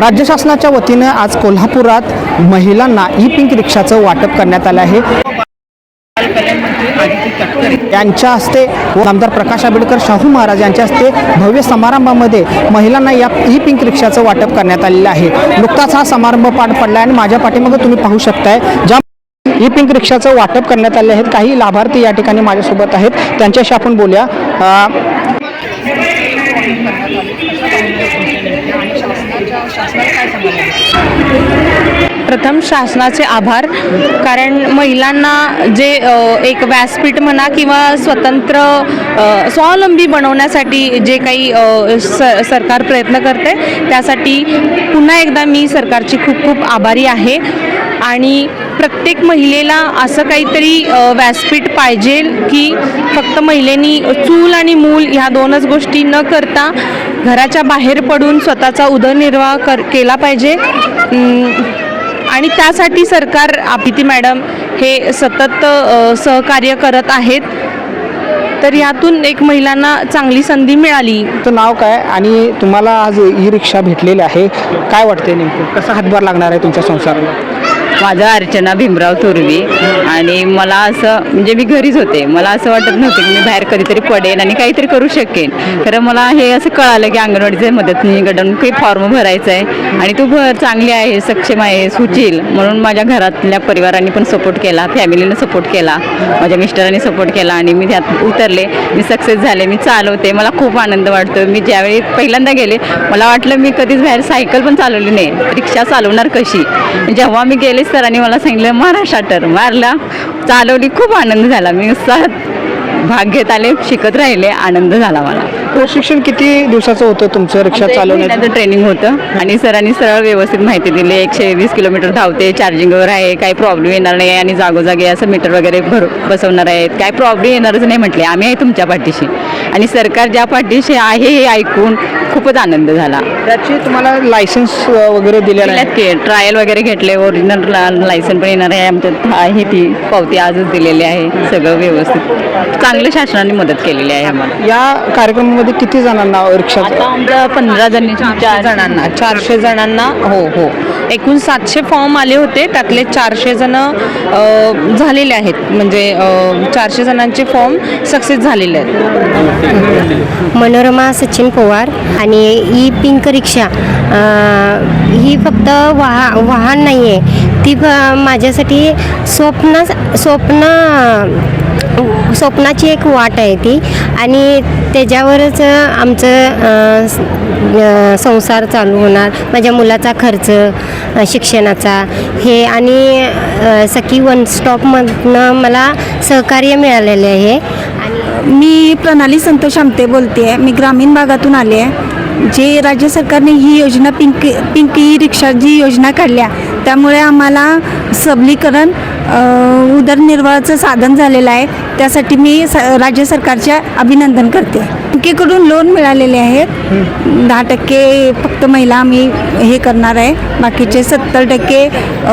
राज्य शासनाच्या वतीनं आज कोल्हापुरात महिलांना ई पिंक रिक्षाचं वाटप करण्यात आलं आहे. यांच्या हस्ते व आमदार प्रकाश आंबेडकर शाहू महाराज यांच्या हस्ते भव्य समारंभामध्ये महिलांना या ई पिंक रिक्षाचं वाटप करण्यात आलेलं आहे. नुकताच हा समारंभ पार पडला आणि माझ्या पाठीमागं तुम्ही पाहू शकताय ज्या ई पिंक रिक्षाचं वाटप करण्यात आले आहेत काही लाभार्थी या ठिकाणी माझ्यासोबत आहेत. त्यांच्याशी आपण बोलूया. प्रथम शासनाचे आभार कारण महिलांना जे एक व्यासपीठ म्हणा किंवा स्वतंत्र स्वावलंबी बनवण्यासाठी जे काही स सरकार प्रयत्न करते त्यासाठी पुन्हा एकदा मी सरकारची खूप खूप आभारी आहे. आणि प्रत्येक महिलेला असं काहीतरी व्यासपीठ पाहिजे की फक्त महिलेनी चूल आणि मूल ह्या दोनच गोष्टी न करता घराच्या बाहेर पडून स्वतःचा उदरनिर्वाह कर केला पाहिजे. आणि त्यासाठी सरकार आपिती मॅडम हे सतत सहकार्य करत आहेत. तर यातून एक महिलांना चांगली संधी मिळाली. तर नाव काय? आणि तुम्हाला आज ई रिक्षा भेटलेली आहे. काय वाटते नेमकं? कसा हातभार लागणार आहे तुमच्या संसाराला? माझं अर्चना भीमराव थोरवी आणि मला असं म्हणजे मी घरीच होते. मला असं वाटत नव्हतं की मी बाहेर कधीतरी पडेन आणि काहीतरी करू शकेन. तर मला हे असं कळालं की अंगणवाडीचे मदतनीकडून काही फॉर्म भरायचा आहे आणि तू भर चांगली आहे सक्षम आहे सुचील म्हणून माझ्या घरातल्या परिवाराने पण सपोर्ट केला फॅमिलीनं सपोर्ट केला माझ्या मिस्टरांनी सपोर्ट केला आणि मी त्यात उतरले. मी सक्सेस झाले मी चालवते. मला खूप आनंद वाटतो मी ज्यावेळी पहिल्यांदा गेले मला वाटलं मी कधीच बाहेर सायकल पण चालवली नाही. रिक्षा चालवणार कशी? जेव्हा मी गेले सरांनी मला सांगितलं मारा शाटर मारला. चालवली खूप आनंद झाला. मी उत्साहात भाग घेत आले शिकत राहिले आनंद झाला मला. प्रशिक्षण किती दिवसाचं होतं तुमचं रिक्षा चालवण्याचं? ट्रेनिंग होतं आणि सरांनी सरळ व्यवस्थित माहिती दिली. एकशे वीस किलोमीटर धावते चार्जिंगवर आहे काही प्रॉब्लेम येणार नाही आणि जागोजागी असं मीटर वगैरे भर बसवणार आहेत. काय प्रॉब्लेम येणारच नाही म्हटले. आम्ही आहे तुमच्या पाठीशी. आणि सरकार ज्या पाठीशी आहे हे ऐकून खूपच आनंद झाला. त्याची तुम्हाला लायसन्स वगैरे दिलेलं आहे की ट्रायल वगैरे घेतले ओरिजिनल लायसन पण येणार आहे. आमच्यात आहे ती पावती आजच दिलेली आहे. सगळं व्यवस्थित. चांगलं शासनाने मदत केलेली आहे आम्हाला. या कार्यक्रमामध्ये किती जणांना रिक्षा आता आमच्या पंधरा जणी चारशे जणांना. चारशे जणांना हो हो. एकूण सातशे फॉर्म आले होते. त्यातले चारशे जण झालेले आहेत. म्हणजे चारशे जणांचे फॉर्म सक्सेस झालेले आहेत. मनोरमा सचिन पवार आणि ई पिंक रिक्षा. ही फक्त वाहा वाहन नाही आहे ती फ- माझ्यासाठी स्वप्न स्वप्न स्वप्नाची एक वाट आहे ती. आणि त्याच्यावरच आमचं संसार चालू होणार. माझ्या मुलाचा खर्च शिक्षणाचा. हे आणि सखी वन स्टॉपमधनं मला सहकार्य मिळालेले आहे. आणि मी प्रणाली संतोष आमते बोलते आहे मी ग्रामीण भागातून आले आहे. जे राज्य सरकारने ही योजना पिंक पिंक ई रिक्षा जी योजना काढल्या त्यामुळे आम्हाला सबलीकरण उदरनिर्वाहाचं साधन झालेलं आहे. त्यासाठी मी स राज्य सरकारचे अभिनंदन करते. बँकेकडून लोन मिळालेले आहेत. दहा टक्के फक्त महिला आम्ही हे करणार आहे. बाकीचे सत्तर टक्के अ,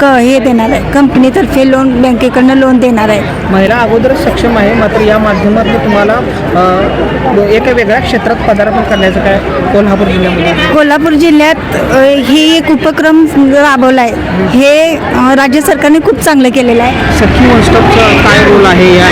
क हे देणार आहे. कंपनीतर्फे लोन बँकेकडनं लोन देणार आहे. महिला अगोदरच सक्षम आहे मात्र या माध्यमातून तुम्हाला अ, एका वेगळ्या क्षेत्रात पदार्पण करण्याचं काय कोल्हापूर जिल्ह्यामध्ये? कोल्हापूर जिल्ह्यात अ, हे एक उपक्रम राबवला आहे. हे अ, राज्य सरकारने खूप चांगलं केलेलं आहे. सखी वन स्टॉपचा काय रोल आहे या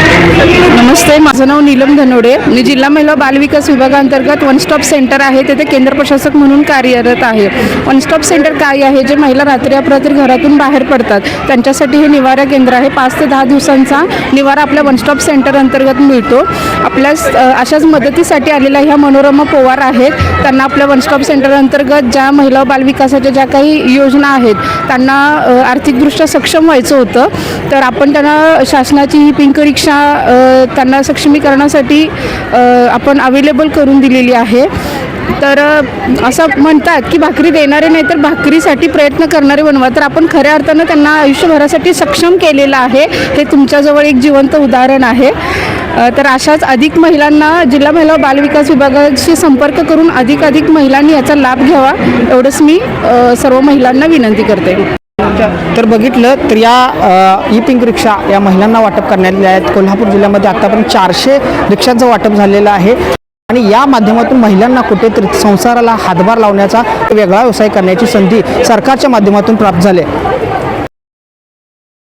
नमस्ते माझं नाव नीलम धनोडे. मी जिल्हा महिला बालविकास विभागांतर्गत वन स्टॉप सेंटर आहे. तेथे केंद्र प्रशासक म्हणून कार्यरत आहे. वन स्टॉप सेंटर काय आहे? जे महिला रात्री अपरात्री घरातून बाहेर पडतात. त्यांच्यासाठी हे निवारा केंद्र आहे. पाच ते दहा दिवसांचा निवारा आपल्या वन स्टॉप सेंटर अंतर्गत मिळतो. आपल्या अशाच मदतीसाठी आलेल्या ह्या मनोरमा पोवार आहेत. त्यांना आपल्या वन स्टॉप सेंटर अंतर्गत ज्या महिला बालविकासाच्या ज्या काही योजना आहेत त्यांना आर्थिकदृष्ट्या सक्षम व्हायचं होतं. तर आपण त्यांना शासनाची ही पिंक रिक्षा त्यांना सक्षमीकरणासाठी आपण अवेलेबल करून दिलेली आहे. तर असं म्हणतात की भाकरी देणारे नाही तर भाकरीसाठी प्रयत्न करणारे बनवा. तर आपण खऱ्या अर्थानं त्यांना आयुष्यभरासाठी सक्षम केलेलं आहे. हे तुमच्याजवळ एक जिवंत उदाहरण आहे. तर अशाच अधिक महिलांना जिल्हा महिला बालविकास विभागाशी संपर्क करून अधिकाधिक महिलांनी याचा लाभ घ्यावा. एवढंच मी सर्व महिलांना विनंती करते. तर बघितलं तर या ई पिंक रिक्षा या महिलांना वाटप करण्यात आल्या आहेत कोल्हापूर जिल्ह्यामध्ये आतापर्यंत चारशे रिक्षांचं वाटप झालेलं आहे. आणि या माध्यमातून महिलांना कुठेतरी संसाराला हातभार लावण्याचा वेगळा व्यवसाय करण्याची संधी सरकारच्या माध्यमातून प्राप्त झाली आहे.